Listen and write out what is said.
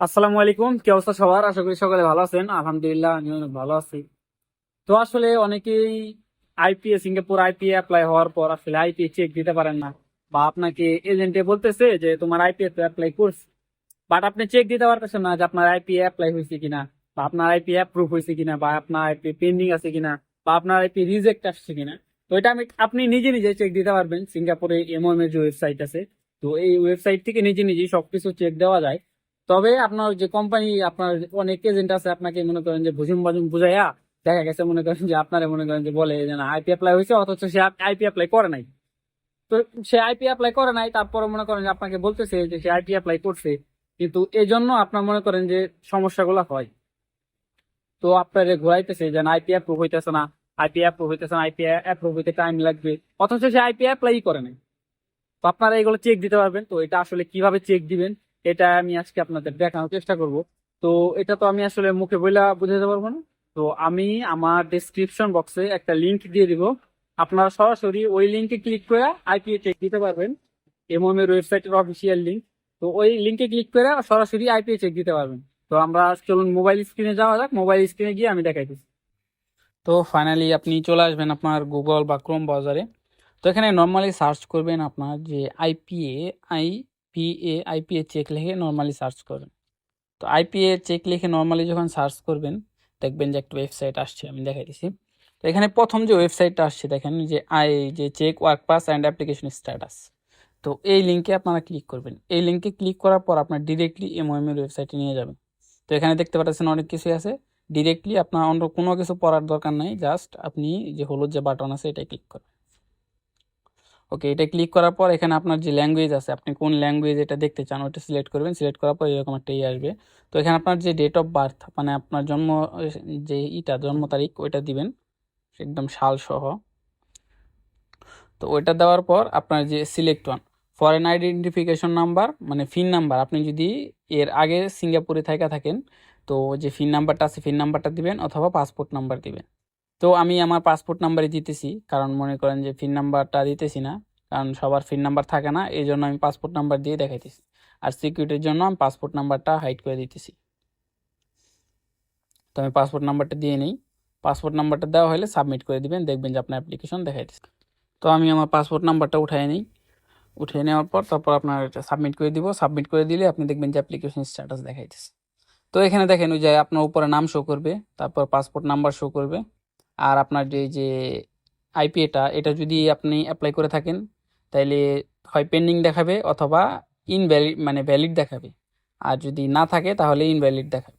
আসসালামু আলাইকুম, কি অবস্থা সবার? আশা করি সকালে ভালো আছেন। আলহামদুলিল্লাহ আমি অনেক ভালো আছি। তো আসলে অনেকেই আইপিএ সিঙ্গাপুর আইপিএ অ্যাপ্লাই হওয়ার পর আসলে আইপিএ চেক দিতে পারেন না বা আপনাকে এজেন্টে বলতেছে যে তোমার আইপিএ তো অ্যাপ্লাই করছে বাট আপনি চেক দিতে পারতেছেন না যে আপনার আইপিএ অ্যাপ্লাই হয়েছে কিনা, বা আপনার আইপিএ অ্যাপ্রুভ হয়েছে কিনা, বা আপনার আইপি পেন্ডিং আছে কিনা, বা আপনার আইপি রিজেক্ট আসছে কিনা। তো এটা আমি, আপনি নিজে নিজে চেক দিতে পারবেন। সিঙ্গাপুরে এমওএম এর যে ওয়েবসাইট আছে, তো এই ওয়েবসাইট থেকে নিজে নিজেই সবকিছু চেক দেওয়া যায়। তবে আপনার যে কোম্পানি আপনার অনেক এজেন্ট আছে, আপনাকে মনে করেন যে ভুজুম বাজুম বুঝাইয়া দেখা গেছে, মনে করেন যে আপনারা মনে করেন যে বলে যে না আইপি অ্যাপ্লাই হয়েছে, অথচ সে আইপি অ্যাপ্লাই করে নাই। তো সে আইপি অ্যাপ্লাই করে নাই, তারপরে মনে করেন যে আপনাকে বলতেছে যে সে আইপি অ্যাপ্লাই করছে। কিন্তু এই জন্য আপনার মনে করেন যে সমস্যাগুলো হয়। তো আপনার ঘোরাইতেছে যে না আইপি অ্যাপ্রুভ হইতেছে না আইপি অ্যাপ্রুভ হইতেছে না আইপি অ্যাপ্রুভ হইতে টাইম লাগবে। অথচ সে আইপি অ্যাপ্লাই করে নাই। তো আপনারা এগুলো চেক দিতে পারবেন। তো এটা আসলে কীভাবে চেক দিবেন? এটা আমি আজকে আপনাদের দেখানোর চেষ্টা করব। তো এটা তো আমি আসলে মুখে বইলা বুঝাতে পারব না। তো আমি আমার ডেসক্রিপশন বক্সে একটা লিংক দিয়ে দিব। আপনারা সরাসরি ওই লিঙ্কে ক্লিক করে আইপিএ চেক দিতে পারবেন। এমএম এর ওয়েবসাইটের অফিসিয়াল লিঙ্ক তো ওই লিঙ্কে ক্লিক করে সরাসরি আইপিএ চেক দিতে পারবেন। তো আমরা চলুন মোবাইল স্ক্রিনে যাওয়া যাক। মোবাইল স্ক্রিনে গিয়ে আমি দেখাইতেছি। তো ফাইনালি আপনি চলে আসবেন আপনার গুগল বা ক্রোম ব্রাউজারে তো এখানে নর্মালি সার্চ করবেন আপনার যে IPA I P A IPA check লিখে নর্মালি সার্চ করবেন। তো আইপিএ চেক লিখে নর্মালি যখন সার্চ করবেন, দেখবেন যে একটা ওয়েবসাইট আসছে, আমি দেখাই দিছি তো এখানে প্রথম যে ওয়েবসাইটটা আসছে, দেখেন যে আই যে check work pass and application status তো এই লিঙ্কে আপনারা ক্লিক করবেন। এই লিঙ্কে ক্লিক করার পর আপনার ডিরেক্টলি এমওএম এর ওয়েবসাইটে নিয়ে যাবেন। তো এখানে দেখতে পাচ্ছেন অনেক কিছুই আছে। ডিরেক্টলি আপনার অন্য কোনো কিছু পড়ার দরকার নাই জাস্ট আপনি যে হলুদ যে বাটন আছে এটা ক্লিক করবেন। ওকে এটা ক্লিক করার পর এখানে আপনার যে ল্যাঙ্গুয়েজ আছে, আপনি কোন ল্যাঙ্গুয়েজ এটা দেখতে চান, ওটা সিলেক্ট করবেন। সিলেক্ট করার পর এরকম একটা ইয়ে আসবে। তো এখানে আপনার যে ডেট অফ বার্থ মানে আপনার জন্ম, যে ইটা, জন্ম তারিখ, ওইটা দিবেন। একদম সাল সহ তো ওইটা দেওয়ার পর আপনার যে select one foreign identification number মানে ফিন নাম্বার আপনি যদি এর আগে সিঙ্গাপুরে থাকা থাকেন, তো যে ফিন নাম্বারটা আছে ফিন নাম্বারটা দিবেন, অথবা পাসপোর্ট নাম্বার দিবেন। তো আমি আমার পাসপোর্ট নাম্বারই দিতেছি, কারণ মনে করেন যে ফিন নাম্বারটা দিতেছি না, কারণ সবার ফিন নাম্বার থাকে না এই জন্য আমি পাসপোর্ট নাম্বার দিয়ে দেখাইতেছি। আর সিকিউরিটির জন্য আমি পাসপোর্ট নাম্বারটা হাইড করে দিতেছি। তো আমি পাসপোর্ট নাম্বারটা দিয়ে নিই। পাসপোর্ট নাম্বারটা দেওয়া হলে সাবমিট করে দিবেন, দেখবেন যে আপনার অ্যাপ্লিকেশন দেখাইতেছে। তো আমি আমার পাসপোর্ট নাম্বারটা উঠাই নিই। উঠিয়ে নেওয়ার পর তারপর আপনার এটা সাবমিট করে দিব। সাবমিট করে দিলে আপনি দেখবেন যে অ্যাপ্লিকেশন স্ট্যাটাস দেখাইতেছে। তো এখানে দেখেন ওই যে আপনার উপরে নাম শো করবে, তারপর পাসপোর্ট নাম্বার শো করবে। আর আপনার যে যে আইপিএটা এটা যদি আপনি অ্যাপ্লাই করে থাকেন, তাইলে হয় পেন্ডিং দেখাবে অথবা ইনভ্যালিড মানে ভ্যালিড দেখাবে। আর যদি না থাকে, তাহলে ইনভ্যালিড দেখাবে।